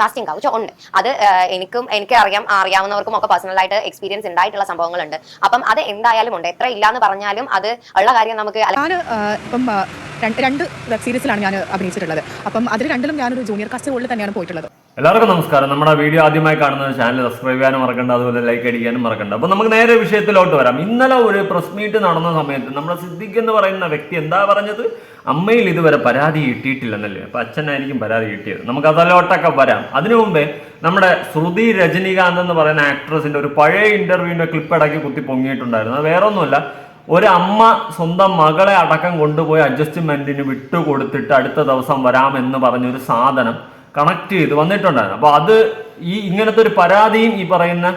Casting couch ഉണ്ട്. അത് എനിക്കും എനിക്ക് അറിയാം അറിയാവുന്നവർക്കും ഒക്കെ പേഴ്സണൽ ആയിട്ട് എക്സ്പീരിയൻസ് ഉണ്ടായിട്ടുള്ള സംഭവങ്ങളുണ്ട്. അപ്പം അത് എന്തായാലും ഉണ്ട്. എത്ര ഇല്ലാന്ന് പറഞ്ഞാലും അത് ഉള്ള കാര്യം നമുക്ക് ഞാൻ രണ്ട് വെബ് സീരീസിലാണ് ഞാൻ അഭിനയിച്ചിട്ടുള്ളത്. അപ്പം അതിൽ രണ്ടിലും ഞാനൊരു ജൂനിയർ കാസ്റ്റ് റോളിൽ തന്നെയാണ് പോയിട്ടുള്ളത്. എല്ലാവർക്കും നമസ്കാരം. നമ്മുടെ വീഡിയോ ആദ്യമായി കാണുന്ന ചാനൽ സബ്സ്ക്രൈബ് ചെയ്യാനും മറക്കണ്ട അതുപോലെ ലൈക്ക് അടിക്കാനും മറക്കണ്ട. അപ്പൊ നമുക്ക് നേരെ വിഷയത്തിലോട്ട് വരാം. ഇന്നലെ ഒരു പ്രസ് മീറ്റ് നടന്ന സമയത്ത് നമ്മുടെ സിദ്ദിഖ് എന്ന് പറയുന്ന വ്യക്തി എന്താ പറഞ്ഞത്? അമ്മയിൽ ഇതുവരെ പരാതി കിട്ടിയിട്ടില്ലെന്നല്ലേ? അപ്പൊ അച്ഛനായിരിക്കും പരാതി കിട്ടിയത്. നമുക്ക് അതിലോട്ടൊക്കെ വരാം. അതിനു മുമ്പേ നമ്മുടെ ശ്രുതി രജനീകാന്ത് എന്ന് പറയുന്ന ആക്ട്രസിന്റെ ഒരു പഴയ ഇന്റർവ്യൂവിന്റെ ക്ലിപ്പ് ഇടയ്ക്ക് കുത്തി പൊങ്ങിയിട്ടുണ്ടായിരുന്നു. അത് വേറൊന്നുമല്ല ഒരു അമ്മ സ്വന്തം മകളെ അടക്കം കൊണ്ടുപോയി അഡ്ജസ്റ്റ്മെന്റിന് വിട്ടുകൊടുത്തിട്ട് അടുത്ത ദിവസം വരാമെന്ന് പറഞ്ഞൊരു സാധനം കണക്ട് ചെയ്ത് വന്നിട്ടുണ്ടായിരുന്നു. അപ്പോൾ അത് ഈ ഇങ്ങനത്തെ ഒരു പരാതിയും ഈ പറയുന്ന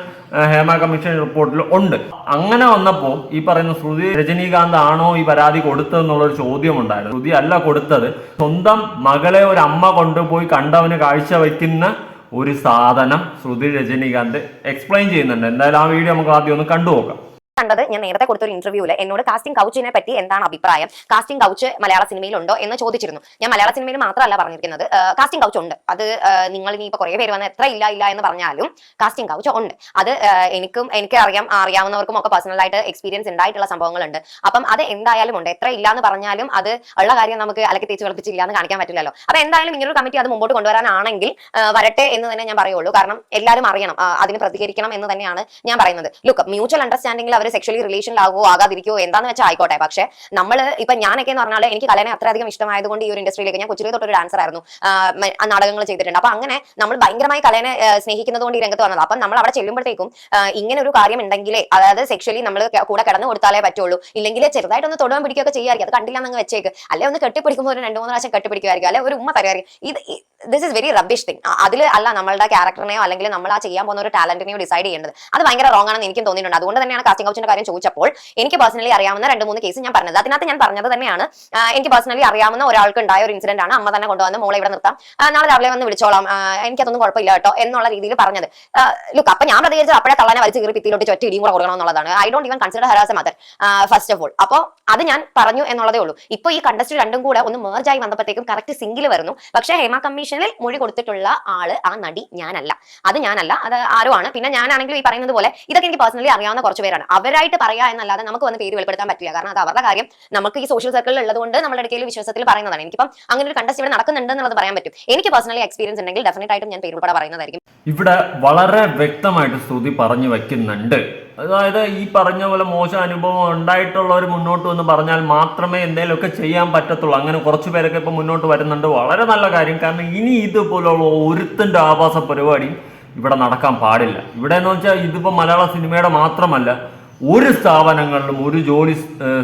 ഹേമ കമ്മീഷൻ റിപ്പോർട്ടിൽ ഉണ്ട്. അങ്ങനെ വന്നപ്പോൾ ഈ പറയുന്ന ശ്രുതി രജനീകാന്ത് ആണോ ഈ പരാതി കൊടുത്തതെന്നുള്ളൊരു ചോദ്യം ഉണ്ടായിരുന്നു ശ്രുതി അല്ല കൊടുത്തത്. സ്വന്തം മകളെ ഒരു അമ്മ കൊണ്ടുപോയി കണ്ടവന് കാഴ്ച വയ്ക്കുന്ന ഒരു സാധനം ശ്രുതി രജനീകാന്ത് എക്സ്പ്ലെയിൻ ചെയ്യുന്നുണ്ട്. എന്തായാലും ആ വീഡിയോ നമുക്ക് ആദ്യം ഒന്ന് കണ്ടു നോക്കാം കണ്ടത് ഞാൻ നേരത്തെ കൊടുത്തൊരു ഇന്റർവ്യൂവിൽ എന്നോട് കാസ്റ്റിംഗ് കൗച്ചിനെ പറ്റി എന്താണ് അഭിപ്രായം? കാസ്റ്റിംഗ് കൗച്ച് മലയാള സിനിമയിൽ ഉണ്ടോ എന്ന് ചോദിച്ചിരുന്നു. ഞാൻ മലയാള സിനിമയിൽ മാത്രമല്ല പറഞ്ഞിരിക്കുന്നത്. കാസ്റ്റിംഗ് കൗച്ച് ഉണ്ട്. അത് നിങ്ങൾ ഇനി ഇപ്പൊ കുറെ പേര് വന്ന് എത്ര ഇല്ല ഇല്ല എന്ന് പറഞ്ഞാലും കാസ്റ്റിംഗ് കൗച്ച് ഉണ്ട്. അത് എനിക്കും എനിക്ക് അറിയാം അറിയാവുന്നവർക്കും ഒക്കെ പേഴ്സണലായിട്ട് എക്സ്പീരിയൻസ് ഉണ്ടായിട്ടുള്ള സംഭവങ്ങളുണ്ട്. അപ്പം അത് എന്തായാലും ഉണ്ട്. എത്ര ഇല്ല എന്ന് പറഞ്ഞാലും അത് ഉള്ള കാര്യം നമുക്ക് അലക്കി തേച്ച് കളിപ്പിച്ചില്ല എന്ന് കാണിക്കാൻ പറ്റില്ലല്ലോ. അപ്പൊ എന്തായാലും ഇങ്ങനൊരു കമ്മിറ്റി അത് മുമ്പോട്ട് കൊണ്ടുവരാനാണെങ്കിൽ വരട്ടെ എന്ന് തന്നെ ഞാൻ പറയുള്ളൂ. കാരണം എല്ലാവരും അറിയണം. അതിന് പ്രതികരിക്കണം എന്ന് തന്നെയാണ് ഞാൻ പറയുന്നത്. ലുക്ക് മ്യൂച്വൽ അണ്ടർസ്റ്റാൻഡിംഗിൽ അവർ സെക്ഷലി റിലേഷനിലാകുമോ ആകാതിരിക്കോ എന്താന്ന് വെച്ചാൽ ആയിക്കോട്ടെ. പക്ഷേ നമ്മൾ ഇപ്പൊ ഞാനൊക്കെ എന്ന് പറഞ്ഞാൽ എനിക്ക് കലനെ അത്രയധികം ഇഷ്ടമായതുകൊണ്ട് ഈ ഒരു ഇൻഡസ്ട്രിയിലേക്ക് ഞാൻ കൊച്ചിലെ തൊട്ടൊരു ഡാൻസർ ആയിരുന്നു. നാടകങ്ങൾ ചെയ്തിട്ടുണ്ട്. അപ്പൊ അങ്ങനെ നമ്മൾ ഭയങ്കരമായി കലനെ സ്നേഹിക്കുന്നത് കൊണ്ട് ഈ രംഗത്ത് വന്നത്. അപ്പം നമ്മൾ അവിടെ ചെല്ലുമ്പോഴത്തേക്കും ഇങ്ങനെ ഒരു കാര്യം ഉണ്ടെങ്കിലേ അതായത് സെക്ഷലി നമ്മൾ കൂടെ കടന്നു കൊടുത്താലേ പറ്റുള്ളൂ. ഇല്ലെങ്കിൽ ചെറുതായിട്ടൊന്ന് തൊടുവാൻ പിടിക്കുകയൊക്കെ ചെയ്യായിരിക്കും അത് കണ്ടില്ല എന്നങ്ങ് വെച്ചേക്ക്. അല്ലെ ഒന്ന് കെട്ടിപ്പിടിക്കുമ്പോൾ ഒരു രണ്ട് മൂന്ന് പ്രാവശ്യം കെട്ടിപ്പിടിക്കുമായിരിക്കും അല്ലെ ഒരു ഉമ്മ തരുമായിരിക്കും ഇത് this is very rubbish thing അതിൽ അല്ല നമ്മളുടെ ക്യാരക്ടറിനെയോ അല്ലെങ്കിൽ നമ്മൾ ആ ചെയ്യാൻ പോകുന്ന ഒരു ടാലന്റിനെയോ ഡിസൈഡ് ചെയ്യേണ്ടത്. അത് ഭയങ്കര റോങ് ആണെന്ന് എനിക്കും തോന്നിയിട്ടുണ്ട്. അതുകൊണ്ട് തന്നെയാണ് കാസ്റ്റിംഗ് കൗച്ചിന്റെ കാര്യം ചോദിച്ചപ്പോൾ എനിക്ക് പേഴ്സണലി അറിയാവുന്ന രണ്ട് മൂന്ന് കേസ് ഞാൻ പറഞ്ഞത് അതിനകത്ത് ഞാൻ പറഞ്ഞത് തന്നെയാണ് എനിക്ക് പേഴ്സണലി അറിയാവുന്ന ഒരാൾക്ക് ഉണ്ടായ ഒരു ഇൻസിഡന്റ് ആണ് അമ്മ തന്നെ കൊണ്ടുവന്ന് മോളെ ഇവിടെ നിർത്താം നാളെ രാവിലെ വന്ന് വിളിച്ചോളാം എനിക്കതൊന്നും കുഴപ്പമില്ല കേട്ടോ എന്നുള്ള രീതിയിൽ പറഞ്ഞത് ലുക്ക് അപ്പൊ ഞാൻ പ്രതികരിച്ചത് അപ്പോഴേ തള്ളനെ വലിച്ച് കയറി ഭിത്തിയിലോട്ട് ചൊറ്റ ഇടിയും കൂടെ കൊടുക്കണം എന്നുള്ളതാണ് I don't even consider her as mother first of all അപ്പോൾ അത് ഞാൻ പറഞ്ഞു എന്നുള്ളതേ ഉള്ളൂ ഇപ്പൊ ഈ കണ്ടസ്റ്റ് രണ്ടും കൂടെ ഒന്ന് മേർജ് ആയി വന്നപ്പോഴത്തേക്കും കറക്റ്റ് സിംഗിൽ വരുന്നു പക്ഷേ ഹേമ കമ്മീഷനിൽ മൊഴി കൊടുത്തിട്ടുള്ള ആൾ ആ നടി ഞാനല്ല അത് ഞാനല്ല അത് ആരോ ആണ് പിന്നെ ഞാനാണെങ്കിലും ഈ പറയുന്നത് പോലെ ഇതൊക്കെ എനിക്ക് പേഴ്സണലി അറിയാവുന്ന കുറച്ച് പേരാണ് അവരായിട്ട് പറയാ എന്നല്ലാതെ നമുക്ക് വന്ന് പേര് വെളിപ്പെടുത്താൻ പറ്റില്ല. കാരണം അത് അവരുടെ കാര്യം. നമുക്ക് ഈ സോഷ്യൽ സർക്കിളിൽ ഉള്ളതുകൊണ്ട് നമ്മുടെ ഇടയ്ക്ക് വിശ്വാസത്തിൽ പറയുന്നതാണ്. എനിക്കിപ്പം അങ്ങനെ ഒരു കണ്ടസ്റ്റ് ഇവിടെ നടക്കുന്നുണ്ട് എന്നുള്ളത് പറയാൻ പറ്റും. എനിക്ക് പേഴ്സണലി എക്സ്പീരിയൻസ് ഉണ്ടെങ്കിൽ ഡെഫിനറ്റ് ആയിട്ടും ഞാൻ പേര് ഉൾപ്പെടെ പറയുന്നതായിരിക്കും. ഇവിടെ വളരെ വ്യക്തമായിട്ട് സ്തുതി പറഞ്ഞു വെക്കുന്നുണ്ട്. അതായത് ഈ പറഞ്ഞ പോലെ മോശം അനുഭവം ഉണ്ടായിട്ടുള്ളവർ മുന്നോട്ട് വന്ന് പറഞ്ഞാൽ മാത്രമേ എന്തെങ്കിലുമൊക്കെ ചെയ്യാൻ പറ്റത്തുള്ളൂ. അങ്ങനെ കുറച്ച് പേരൊക്കെ ഇപ്പം മുന്നോട്ട് വരുന്നുണ്ട്. വളരെ നല്ല കാര്യം. കാരണം ഇനി ഇതുപോലുള്ള ഒരുത്തിന്റെ ആവാസ പരിപാടി ഇവിടെ നടക്കാൻ പാടില്ല. ഇവിടെ എന്ന് വെച്ചാൽ ഇതിപ്പോൾ മലയാള സിനിമയുടെ മാത്രമല്ല ഒരു സ്ഥാപനങ്ങളിലും ഒരു ജോലി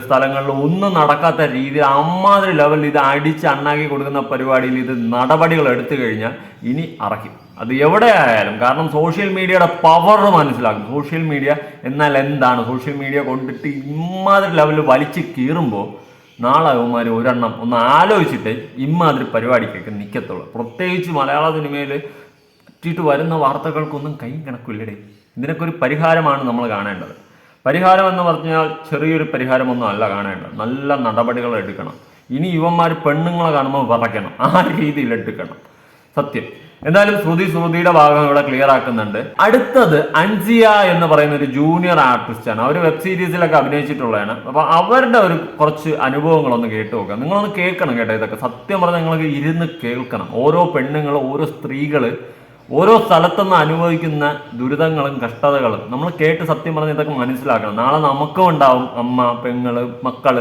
സ്ഥലങ്ങളിലും ഒന്നും നടക്കാത്ത രീതിയിൽ അമ്മാതിരി ലെവലിൽ ഇത് അടിച്ച് അണ്ണാക്കി കൊടുക്കുന്ന പരിപാടിയിൽ ഇത് നടപടികൾ എടുത്തു കഴിഞ്ഞാൽ ഇനി അറക്കും അത് എവിടെ ആയാലും കാരണം സോഷ്യൽ മീഡിയയുടെ പവർ മനസ്സിലാക്കും. സോഷ്യൽ മീഡിയ എന്നാൽ എന്താണ്? സോഷ്യൽ മീഡിയ കൊണ്ടിട്ട് ഇമ്മാതിരി ലെവലിൽ വലിച്ചു കീറുമ്പോൾ നാളെ അവന്മാർ ഒരെണ്ണം ഒന്ന് ആലോചിച്ചിട്ട് ഇമ്മാതിരി പരിപാടിക്കൊക്കെ നിൽക്കത്തുള്ളൂ പ്രത്യേകിച്ച് മലയാള സിനിമയിൽ പറ്റിയിട്ട് വരുന്ന വാർത്തകൾക്കൊന്നും കൈ കണക്കില്ലടേ ഇതിനൊക്കെ ഒരു പരിഹാരമാണ് നമ്മൾ കാണേണ്ടത്. പരിഹാരം എന്ന് പറഞ്ഞാൽ ചെറിയൊരു പരിഹാരമൊന്നും അല്ല കാണേണ്ടത്. നല്ല നടപടികൾ എടുക്കണം. ഇനി ഇവന്മാർ പെണ്ണുങ്ങളെ കാണുമ്പോൾ വിറയ്ക്കണം. ആ രീതിയിൽ എടുക്കണം. സത്യം. എന്തായാലും ശ്രുതി ശ്രുതിയുടെ ഭാഗം ഇവിടെ ക്ലിയർ ആക്കുന്നുണ്ട്. അടുത്തത് അൻസിയ എന്ന് പറയുന്ന ഒരു ജൂനിയർ ആർട്ടിസ്റ്റ് ആണ്. അവർ വെബ് സീരീസിലൊക്കെ അഭിനയിച്ചിട്ടുള്ളതാണ്. അപ്പൊ അവരുടെ ഒരു കുറച്ച് അനുഭവങ്ങളൊന്ന് കേട്ട് നോക്കാം. നിങ്ങളൊന്ന് കേൾക്കണം കേട്ടോ ഇതൊക്കെ. സത്യം പറഞ്ഞാൽ നിങ്ങൾക്ക് ഇരുന്ന് കേൾക്കണം. ഓരോ പെണ്ണുങ്ങൾ ഓരോ സ്ത്രീകൾ ഓരോ സ്ഥലത്തുനിന്ന് അനുഭവിക്കുന്ന ദുരിതങ്ങളും കഷ്ടതകളും നമ്മൾ കേട്ട് സത്യം പറഞ്ഞ് ഇതൊക്കെ മനസ്സിലാക്കണം. നാളെ നമുക്കും ഉണ്ടാവും അമ്മ പെങ്ങൾ മക്കൾ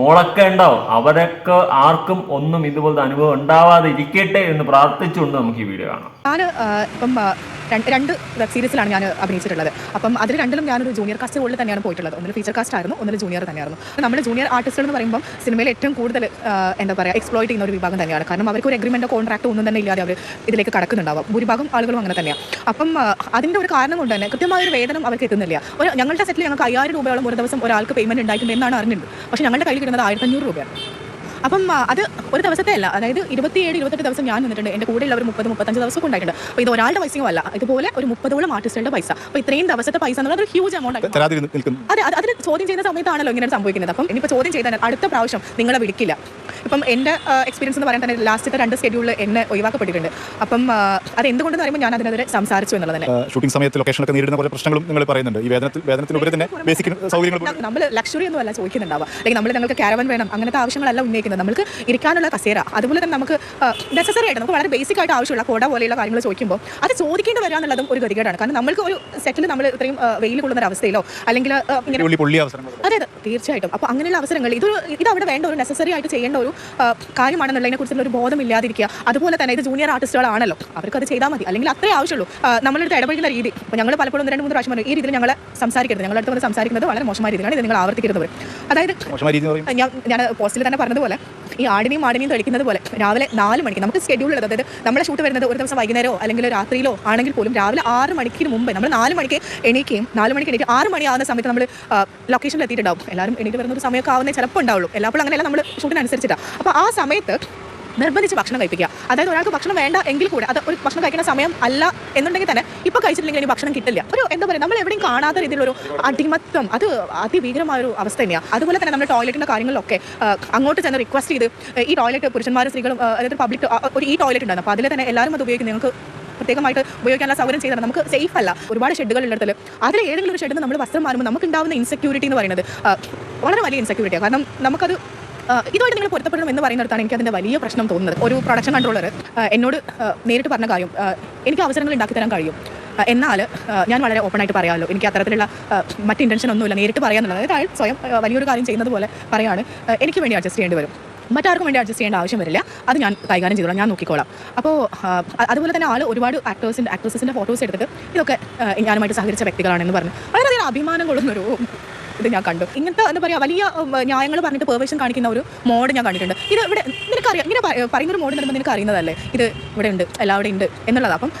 മോളൊക്കെ ഉണ്ടാവും. അവരൊക്കെ ആർക്കും ഒന്നും ഇതുപോലത്തെ അനുഭവം ഉണ്ടാവാതെ ഇരിക്കട്ടെ എന്ന് പ്രാർത്ഥിച്ചുകൊണ്ട് നമുക്ക് ഈ വീഡിയോ കാണാം. ഞാൻ ഇപ്പം രണ്ട് വെബ് സീരീസിലാണ് ഞാൻ അഭിനയിച്ചിട്ടുള്ളത്. അപ്പം അതിൽ രണ്ടിലും ഞാനൊരു ജൂനിയർ കാസ്റ്റ് റോളിൽ തന്നെയാണ് പോയിട്ടുള്ളത്. ഒന്നിൽ ഫീച്ചർ കാസ്റ്റ് ആയിരുന്നു ഒന്നിൽ ജൂനിയർ തന്നെയായിരുന്നു. നമ്മുടെ ജൂനിയർ ആർട്ടിസ്റ്റുകൾ എന്ന് പറയുമ്പോൾ സിനിമയിൽ ഏറ്റവും കൂടുതൽ എന്താ പറയുക എക്സ്പ്ലോയിറ്റ് ചെയ്യുന്ന ഒരു വിഭാഗം തന്നെയാണ്. കാരണം അവർക്ക് ഒരു എഗ്രിമെന്റോ കോൺട്രാക്റ്റോ ഒന്നും തന്നെ ഇല്ലാതെ അവർ ഇതിലേക്ക് കടക്കുന്നുണ്ടാവും. ഭൂരിഭാഗം ആളുകളും അങ്ങനെ തന്നെയാണ് അപ്പം അതിന്റെ ഒരു കാരണം കൊണ്ട് തന്നെ കൃത്യമായ ഒരു വേതനം അവർക്ക് എത്തുന്നില്ല ഒരു ഞങ്ങളുടെ സെറ്റിൽ ഞങ്ങൾക്ക് അയ്യായിരം രൂപയോളം ഒരു ദിവസം ഒരാൾക്ക് പേയ്മെന്റ് ഉണ്ടായിട്ടുണ്ട് എന്നാണ് അറിഞ്ഞിട്ടുണ്ട്. പക്ഷേ ഞങ്ങളുടെ കയ്യിൽ കിട്ടുന്നത് ആയിരത്തഞ്ഞൂറ് രൂപയാണ്. അപ്പം അത് ഒരു ദിവസത്തെ അല്ല അതായത് ഇരുപത്തിയേഴ് ഇരുപത്തെട്ട് ദിവസം ഞാൻ നിന്നിട്ടുണ്ട്. എന്റെ കൂടെയുള്ള ഒരു മുപ്പത് മുപ്പത്തഞ്ച് ദിവസം ഉണ്ടായിട്ടുണ്ട്. അപ്പോൾ ഇത് ഒരാളുടെ പൈസയും അല്ല ഇതുപോലെ ഒരു മുപ്പതോളം ആർട്ടിസ്റ്റുകളുടെ പൈസ. അപ്പോൾ ഇത്രയും ദിവസത്തെ പൈസ എന്നുള്ളത് ഒരു ഹ്യൂജ് എമൗണ്ട് അത് അതിന് ചോദ്യം ചെയ്യുന്ന സമയത്താണല്ലോ ഇങ്ങനെ സംഭവിക്കുന്നത്. അപ്പം ഇനിയിപ്പോൾ ചോദ്യം ചെയ്താൽ അടുത്ത പ്രാവശ്യം നിങ്ങളെ വിളിക്കില്ല. ഇപ്പം എന്റെ എക്സ്പീരിയൻസ് എന്ന് പറയാൻ തന്നെ ലാസ്റ്റത്തെ രണ്ട് ഷെഡ്യൂളിൽ എന്നെ ഒഴിവാക്കപ്പെട്ടിട്ടുണ്ട്. അപ്പം അത് എന്തുകൊണ്ടെന്ന് പറയുമ്പോൾ ഞാൻ അതിനെതിരെ സംസാരിച്ചു എന്നുള്ളത് തന്നെ. ഷൂട്ടിംഗ് സമയത്ത് ലൊക്കേഷനൊക്കെ നേരിടുന്ന പോലെ പ്രശ്നങ്ങളും നിങ്ങൾ പറയുന്നുണ്ട്. ഈ വേദനത്തിൽ വേദനത്തിനുപരി തന്നെ ബേസിക് സൗകര്യങ്ങൾ നമ്മൾ ലക്ഷറി ഒന്നും അല്ല ചോദിക്കുന്നുണ്ടാവുക. അല്ലെങ്കിൽ നമ്മൾ ഞങ്ങൾക്ക് കാരവൻ വേണം അങ്ങനത്തെ ആവശ്യങ്ങളല്ല ഉന്നയിക്കുന്നത്. നമുക്ക് ഇരിക്കാനുള്ള കസേര അതുപോലെ തന്നെ നമുക്ക് നെസസറി ആയിട്ട് നമുക്ക് വളരെ ബേസിക് ആയിട്ട് ആവശ്യമുള്ള കോട പോലെയുള്ള കാര്യങ്ങൾ ചോദിക്കുമ്പോൾ അത് ചോദിക്കേണ്ടി വരിക എന്നുള്ളതും ഒരു ഗതികേടാണ്. കാരണം നമ്മൾക്ക് ഒരു സെറ്റിൽ നമ്മൾ ഇത്രയും വെയിൽ കൊള്ളുന്ന ഒരു അവസ്ഥയിലോ അല്ലെങ്കിൽ അതെ അതെ തീർച്ചയായിട്ടും. അപ്പോൾ അങ്ങനെയുള്ള അവസരങ്ങൾ ഇതൊരു ഇത് അവിടെ വേണ്ട ഒരു നെസസറി ആയിട്ട് ചെയ്യേണ്ട ഒരു കാര്യമാണെന്നുള്ളതിനെ കുറിച്ചുള്ള ഒരു ബോധമില്ലാതിരിക്കുക. അതുപോലെ തന്നെ ഇത് ജൂനിയർ ആർട്ടിസ്റ്റുകളാണല്ലോ അവർക്ക് അത് ചെയ്താൽ മതി. അല്ലെങ്കിൽ അത്രേ ആവശ്യമുള്ളൂ. നമ്മളെടുത്ത് ഇടപെടുന്ന രീതി. ഇപ്പോൾ ഞങ്ങൾ പലപ്പോഴും ഒന്ന് രണ്ട് മൂന്ന് പ്രാവശ്യം പറഞ്ഞു ഈ രീതിയിൽ ഞങ്ങൾ സംസാരിക്കരുത്. ഞങ്ങളുടെ അടുത്ത് വന്ന് സംസാരിക്കുന്നത് വളരെ മോശമായ രീതിയിലാണ് ഇത് നിങ്ങൾ ആവർത്തിക്കരുത് അതായത് ഞാൻ ഞാൻ പോസ്റ്റിൽ തന്നെ പറഞ്ഞതുപോലെ ഈ ആടിനെയും ആടിനെയും തെളിക്കുന്നത് പോലെ രാവിലെ നാല് മണിക്ക് നമുക്ക് സ്കെഡ്യൂൾ ഉള്ളത്. അതായത് നമ്മുടെ ഷൂട്ട് വരുന്നത് ഒരു ദിവസം വൈകുന്നേരമോ അല്ലെങ്കിൽ രാത്രിയിലോ ആണെങ്കിൽ പോലും രാവിലെ ആറ് മണിക്കിന് മുമ്പ് നമ്മൾ നാല് മണിക്ക് എണീക്കുകയും നാല് മണിക്ക് എണീറ്റ് ആറ് മണിയാവുന്ന സമയത്ത് നമ്മൾ ലൊക്കേഷനിൽ എത്തിയിട്ടുണ്ടാവും. എല്ലാവരും എണീറ്റ് വരുന്ന ഒരു സമയമൊക്കെ ആവുന്നേ ചിലപ്പോൾ ഉണ്ടാവുള്ളൂ. എല്ലാപ്പോഴും അങ്ങനെയല്ല നമ്മൾ ഷൂട്ടിനനുസരിച്ചിട്ടാണ് അപ്പോൾ ആ സമയത്ത് നിർബന്ധിച്ച് ഭക്ഷണം കഴിപ്പിക്കുക. അതായത് ഒരാൾക്ക് ഭക്ഷണം വേണ്ട എങ്കിൽ കൂടെ അത് ഒരു ഭക്ഷണം കഴിക്കുന്ന സമയം അല്ല എന്നുണ്ടെങ്കിൽ തന്നെ ഇപ്പോൾ കഴിച്ചിട്ടില്ലെങ്കിൽ ഇനി ഭക്ഷണം കിട്ടില്ല. ഒരു എന്താ പറയുക നമ്മൾ എവിടെയും കാണാത്ത രീതിയിലൊരു അടിമത്വം അത് അതിഭീകരമായ ഒരു അവസ്ഥ തന്നെയാണ് അതുപോലെ തന്നെ നമ്മൾ ടോയ്ലറ്റിന്റെ കാര്യങ്ങളിലൊക്കെ അങ്ങോട്ട് ചെന്ന് റിക്വസ്റ്റ് ചെയ്ത് ഈ ടോയ്ലറ്റ് പുരുഷന്മാരും സ്ത്രീകളും അതായത് പബ്ലിക് ഒരു ഈ ടോയ്ലറ്റ് ഉണ്ടായിരുന്നു. അപ്പോൾ അതിൽ തന്നെ എല്ലാവരും അത് ഉപയോഗിക്കും നിങ്ങൾക്ക് പ്രത്യേകമായിട്ട് ഉപയോഗിക്കാനുള്ള സൗകര്യം ചെയ്താൽ നമുക്ക് സേഫ് അല്ല. ഒരുപാട് ഷെഡുകൾ ഉള്ളിടത്തിൽ അതിൽ ഏതെങ്കിലും ഒരു ഷെഡിൽ നമ്മൾ വസ്ത്രം മാറുമ്പോൾ നമുക്ക് ഉണ്ടാവുന്ന ഇൻസെക്യൂരിറ്റി എന്ന് പറയുന്നത് വളരെ വലിയ ഇൻസെക്യൂരിറ്റിയാണ് കാരണം നമുക്കത് ഇതുമായിട്ട് നിങ്ങൾ പൊരുത്തപ്പെടണം എന്ന് പറയുന്നിടത്താണ് എനിക്ക് അതിന്റെ വലിയ പ്രശ്നം തോന്നുന്നത്. ഒരു പ്രൊഡക്ഷൻ കൺട്രോളർ എന്നോട് നേരിട്ട് പറഞ്ഞ കാര്യം എനിക്ക് അവസരങ്ങൾ ഉണ്ടാക്കി തരാൻ കഴിയും. എന്നാൽ ഞാൻ വളരെ ഓപ്പൺ ആയിട്ട് പറയാമല്ലോ. എനിക്ക് അത്തരത്തിലുള്ള മറ്റ് ഇന്റൻഷൻ ഒന്നുമില്ല. നേരിട്ട് പറയാന്നുള്ളത് അതായത് സ്വയം വലിയൊരു കാര്യം ചെയ്യുന്നത് പോലെ പറയാണ്. എനിക്ക് വേണ്ടി അഡ്ജസ്റ്റ് ചെയ്യേണ്ടി വരും. മറ്റാർക്കും വേണ്ടി അഡ്ജസ്റ്റ് ചെയ്യേണ്ട ആവശ്യം വരില്ല. അത് ഞാൻ കൈകാര്യം ചെയ്തോളാം. ഞാൻ നോക്കിക്കോളാം. അപ്പോൾ അതുപോലെ തന്നെ ആൾ ഒരുപാട് ആക്ടേഴ്സിന്റെ ആക്ട്രസസിന്റെ ഫോട്ടോസ് എടുത്തിട്ട് ഇതൊക്കെ ഞാനുമായിട്ട് സഹകരിച്ച വ്യക്തികളാണെന്ന് പറഞ്ഞു. വളരെയധികം അഭിമാനം കൊള്ളുന്നൊരു ഇത് ഞാൻ കണ്ടു. ഇങ്ങനത്തെ എന്താ പറയുക വലിയ ന്യായങ്ങൾ പറഞ്ഞിട്ട് പെർവേഷൻ കാണിക്കുന്ന ഒരു മോഡ് ഞാൻ കണ്ടിട്ടുണ്ട്. ഇത് ഇവിടെ നിനക്കറിയാം ഇങ്ങനെ പറ- പറയുന്ന ഒരു മോഡ് വരുമ്പോൾ നിനക്ക് അറിയുന്നതല്ലേ ഇത് ഇവിടെ ഉണ്ട് എല്ലാവിടെ ഉണ്ട് എന്നുള്ളത്. അപ്പം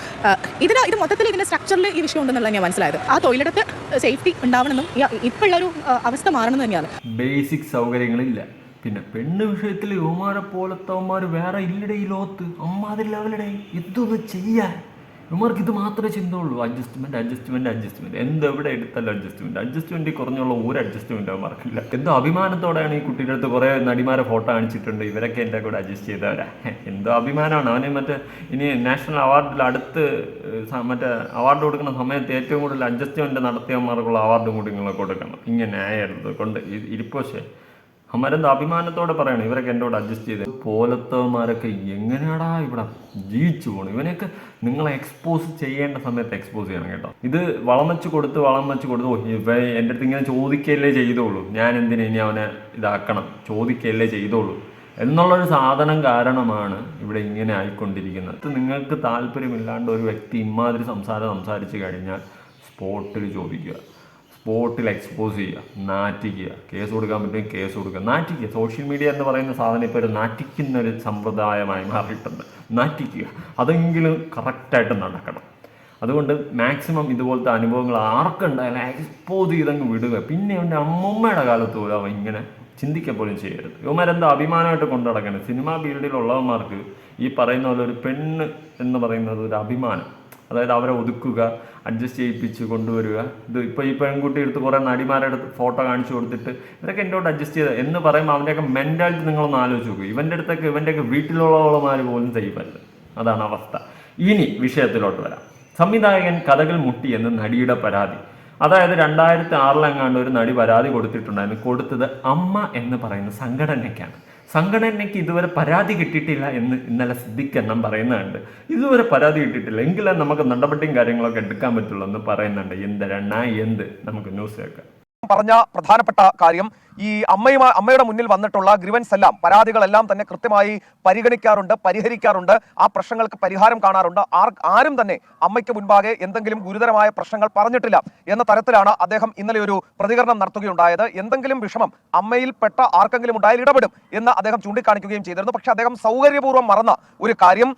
ഇതിന് ഇത് മൊത്തത്തിൽ ഇതിന്റെ സ്ട്രക്ചറിൽ ഈ വിഷയം ഉണ്ടെന്നുള്ള ഞാൻ മനസ്സിലായത്. ആ തൊഴിലിടത്ത് സേഫ്റ്റി ഉണ്ടാവണമെന്നും ഇപ്പോഴുള്ള ഒരു അവസ്ഥ മാറണം തന്നെയാണ്. ബേസിക് സൗകര്യങ്ങളില്ല. പിന്നെ പെണ്ണ് വിഷയത്തിൽ യുവമാരെ പോലത്തെ അവന്മാർ വേറെ ഇല്ലടേ ഈ ലോകത്ത്. അമ്മാതിരി അവരുടെ ഇതൊന്ന് ചെയ്യാൻ? ഇവന്മാർക്ക് ഇത് മാത്രമേ ചിന്തയുള്ളൂ. അഡ്ജസ്റ്റ്മെന്റ് അഡ്ജസ്റ്റ്മെന്റ് അഡ്ജസ്റ്റ്മെന്റ് എന്തെവിടെ എടുത്താലും അഡ്ജസ്റ്റ്മെന്റ് അഡ്ജസ്റ്റ്മെന്റ് കുറഞ്ഞുള്ള ഒരു അഡ്ജസ്റ്റ്മെന്റ് അവന്മാർക്കില്ല എന്തോ അഭിമാനത്തോടെയാണ് ഈ കുട്ടിയുടെ അടുത്ത് കുറേ നടിമാരെ ഫോട്ടോ കാണിച്ചിട്ടുണ്ട്. ഇവരൊക്കെ എന്റെ കൂടെ അഡ്ജസ്റ്റ് ചെയ്തവരാ. എന്തോ അഭിമാനമാണ്. അവന് മറ്റേ ഇനി നാഷണൽ അവാർഡിൽ അടുത്ത് മറ്റേ അവാർഡ് കൊടുക്കുന്ന സമയത്ത് ഏറ്റവും കൂടുതൽ അഡ്ജസ്റ്റ്മെന്റ് നടത്തിയവന്മാർക്കുള്ള അവാർഡും കൂടി നിങ്ങൾ കൊടുക്കണം. ഇങ്ങനെ ആയിരുന്നു കൊണ്ട് ഇരിപ്പോശേ അമ്മരെന്താ അഭിമാനത്തോടെ പറയണം. ഇവരൊക്കെ എന്നോട് അഡ്ജസ്റ്റ് ചെയ്ത് പോലത്തവന്മാരൊക്കെ എങ്ങനെയാടാ ഇവിടെ ജീവിച്ചു പോകണം ഇവനെയൊക്കെ നിങ്ങളെ എക്സ്പോസ് ചെയ്യേണ്ട സമയത്ത് എക്സ്പോസ് ചെയ്യണം കേട്ടോ. ഇത് വളം വെച്ച് കൊടുത്ത് വളം വെച്ച് കൊടുത്ത് ഇവ എന്റെ അടുത്ത് ഇങ്ങനെ ചോദിക്കല്ലേ ചെയ്തോളൂ. ഞാൻ എന്തിനാ ഇനി അവനെ ഇതാക്കണം? ചോദിക്കല്ലേ ചെയ്തോളൂ. എന്നുള്ളൊരു സാധനം കാരണമാണ് ഇവിടെ ഇങ്ങനെ ആയിക്കൊണ്ടിരിക്കുന്നത്. നിങ്ങൾക്ക് താല്പര്യമില്ലാണ്ട് ഒരു വ്യക്തി ഇമാതിരി സംസാരം സംസാരിച്ച് കഴിഞ്ഞാൽ സ്പോട്ടിൽ ചോദിക്കുക. സ്പോട്ടിൽ എക്സ്പോസ് ചെയ്യുക നാറ്റിക്കുക കേസ് കൊടുക്കാൻ പറ്റുമെങ്കിൽ കേസ് കൊടുക്കുക. നാറ്റിക്കുക സോഷ്യൽ മീഡിയ എന്ന് പറയുന്ന സാധനം ഇപ്പോൾ ഒരു നാറ്റിക്കുന്ന ഒരു സമ്പ്രദായമായി മാറിയിട്ടുണ്ട്. നാറ്റിക്കുക അതെങ്കിലും കറക്റ്റായിട്ട് നടക്കണം. അതുകൊണ്ട് മാക്സിമം ഇതുപോലത്തെ അനുഭവങ്ങൾ ആർക്കുണ്ടായാലും എക്സ്പോസ് ചെയ്തങ്ങ് വിടുക. പിന്നെ അവന്റെ അമ്മമ്മയുടെ കാലത്ത് പോലും അവൻ ഇങ്ങനെ ചിന്തിക്കുക പോലും ചെയ്യരുത്. ഇവന്മാരെന്താ അഭിമാനമായിട്ട് കൊണ്ടു നടക്കണം? സിനിമാ ഫീൽഡിലുള്ളവന്മാർക്ക് ഈ പറയുന്ന പോലെ ഒരു പെണ്ണ് എന്ന് പറയുന്നത് ഒരു അഭിമാനം. അതായത് അവരെ ഒതുക്കുക അഡ്ജസ്റ്റ് ചെയ്യിപ്പിച്ച് കൊണ്ടുവരിക. ഇത് ഇപ്പോൾ ഈ പെൺകുട്ടി എടുത്ത് കുറേ നടിമാരുടെ ഫോട്ടോ കാണിച്ചു കൊടുത്തിട്ട് ഇവരൊക്കെ എന്നോട് അഡ്ജസ്റ്റ് ചെയ്ത? എന്ന് പറയുമ്പോൾ അവന്റെയൊക്കെ മെന്റാലിറ്റി നിങ്ങളൊന്ന് ആലോചിച്ച് നോക്കുക ഇവന്റെ അടുത്തൊക്കെ ഇവന്റെയൊക്കെ വീട്ടിലുള്ളവളമാർ പോലും ചെയ്യുമല്ല അതാണ് അവസ്ഥ. ഇനി വിഷയത്തിലോട്ട് വരാം. സംവിധായകൻ കഥകൾ മുട്ടി എന്ന് നടിയുടെ പരാതി. അതായത് രണ്ടായിരത്തി ആറിലെങ്ങാണ്ട് ഒരു നടി പരാതി കൊടുത്തിട്ടുണ്ടായിരുന്നു. കൊടുത്തത് അമ്മ എന്ന് പറയുന്ന സംഘടനയ്ക്കാണ്. സംഘടനയ്ക്ക് ഇതുവരെ പരാതി കിട്ടിയിട്ടില്ല എന്ന് ഇന്നലെ സിദ്ദിഖ് എണ്ണം പറയുന്നുണ്ട്. ഇതുവരെ പരാതി കിട്ടിയിട്ടില്ല. എങ്കിലേ നമുക്ക് നടപടിയും കാര്യങ്ങളൊക്കെ എടുക്കാൻ പറ്റുള്ളൂ എന്ന് പറയുന്നുണ്ട്. എന്തരണ്ണ എന്ത്? നമുക്ക് ന്യൂസ് കേൾക്കാം. പറഞ്ഞ പ്രധാനപ്പെട്ട കാര്യം ഈ അമ്മയുമാ അമ്മയുടെ മുന്നിൽ വന്നിട്ടുള്ള ഗ്രിവൻസ് എല്ലാം പരാതികളെല്ലാം തന്നെ കൃത്യമായി പരിഗണിക്കാറുണ്ട് പരിഹരിക്കാറുണ്ട്. ആ പ്രശ്നങ്ങൾക്ക് പരിഹാരം കാണാറുണ്ട്. ആർ ആരും തന്നെ അമ്മയ്ക്ക് മുൻപാകെ എന്തെങ്കിലും ഗുരുതരമായ പ്രശ്നങ്ങൾ പറഞ്ഞിട്ടില്ല എന്ന തരത്തിലാണ് അദ്ദേഹം ഇന്നലെ ഒരു പ്രതികരണം നടത്തുകയുണ്ടായത്. എന്തെങ്കിലും വിഷമം അമ്മയിൽ പെട്ട ആർക്കെങ്കിലും ഉണ്ടായാൽ ഇടപെടും എന്ന് അദ്ദേഹം ചൂണ്ടിക്കാണിക്കുകയും ചെയ്തിരുന്നു. പക്ഷെ അദ്ദേഹം സൗകര്യപൂർവം മറന്ന ഒരു കാര്യം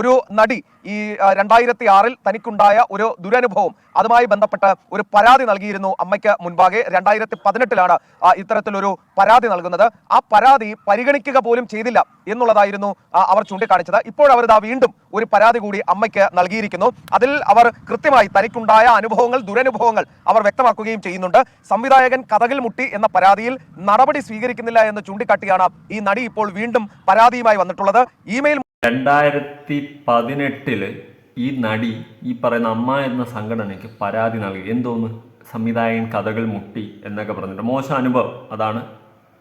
ഒരു നടി ഈ രണ്ടായിരത്തി ആറിൽ തനിക്കുണ്ടായ ഒരു ദുരനുഭവം. അതുമായി ബന്ധപ്പെട്ട് ഒരു പരാതി നൽകിയിരുന്നു അമ്മയ്ക്ക് മുൻപാകെ. രണ്ടായിരത്തി പതിനെട്ടിലാണ് ഇത്തരം ഇത്തരത്തിലൊരു പരാതി നൽകുന്നത്. ആ പരാതി പരിഗണിക്കുക പോലും ചെയ്തില്ല എന്നുള്ളതായിരുന്നു അവർ ചൂണ്ടിക്കാണിച്ചത്. ഇതാ വീണ്ടും ഒരു പരാതി കൂടി അമ്മയ്ക്ക് നൽകിയിരിക്കുന്നു. അതിൽ അവർ കൃത്യമായി തനിക്കുണ്ടായ അനുഭവങ്ങൾ ദുരനുഭവങ്ങൾ അവർ വ്യക്തമാക്കുകയും ചെയ്യുന്നുണ്ട്. സംവിധായകൻ കഥകിൽ മുട്ടി എന്ന പരാതിയിൽ നടപടി സ്വീകരിക്കുന്നില്ല എന്ന് ചൂണ്ടിക്കാട്ടിയാണ് ഈ നടി ഇപ്പോൾ വീണ്ടും പരാതിയുമായി വന്നിട്ടുള്ളത്. ഇമെയിൽ രണ്ടായിരത്തി പതിനെട്ടിൽ ഈ നടി ഈ പറയുന്ന അമ്മ എന്ന സംഘടനയ്ക്ക് പരാതി നൽകി. എന്തോന്ന്? സംവിധായകൻ കഥകൾ മുട്ടി എന്നൊക്കെ പറഞ്ഞിട്ട്. മോശം അനുഭവം. അതാണ്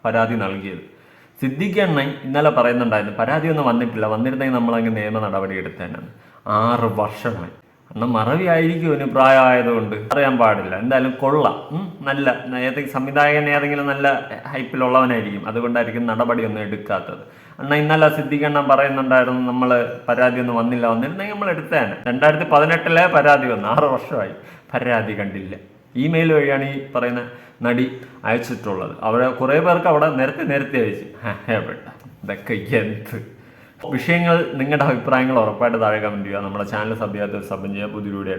പരാതി നൽകിയത്. സിദ്ദിഖ് അണ്ണൻ ഇന്നലെ പറയുന്നുണ്ടായിരുന്നു പരാതി ഒന്നും വന്നിട്ടില്ല. വന്നിരുന്നെങ്കിൽ നമ്മളങ്ങ് നിയമ നടപടി എടുത്തേനാണ് ആറ് വർഷമായി. അന്ന് മറവി ആയിരിക്കും ഇവന് പ്രായമായതുകൊണ്ട്. അറിയാൻ പാടില്ല. എന്തായാലും കൊള്ളാം. നല്ല ഏതെങ്കിലും സംവിധായകൻ ഏതെങ്കിലും നല്ല ഹൈപ്പിലുള്ളവനായിരിക്കും. അതുകൊണ്ടായിരിക്കും നടപടിയൊന്നും എടുക്കാത്തത്. അണ്ണ ഇന്നലെ സിദ്ദിഖ് അണ്ണൻ പറയുന്നുണ്ടായിരുന്നു നമ്മൾ പരാതി ഒന്നും വന്നില്ല വന്നിരുന്നെങ്കിൽ നമ്മൾ എടുത്തേനെ രണ്ടായിരത്തി പതിനെട്ടിലെ പരാതി വന്നു. ആറ് വർഷമായി പരാതി കണ്ടില്ല. ഇമെയിൽ വഴിയാണ് ഈ പറയുന്ന നടി അയച്ചിട്ടുള്ളത്. അവിടെ കുറേ പേർക്ക് അവിടെ നേരത്തെ നേരത്തെ അയച്ചു. എവിടെ? ഇതൊക്കെ എന്ത്? വിഷയങ്ങൾ നിങ്ങളുടെ അഭിപ്രായങ്ങൾ ഉറപ്പായിട്ട് താഴെ കമന്റ് ചെയ്യുക. നമ്മുടെ ചാനൽ സബ് സബ്ജ് സബ് ചെയ്യുക പുതിയ വീഡിയോ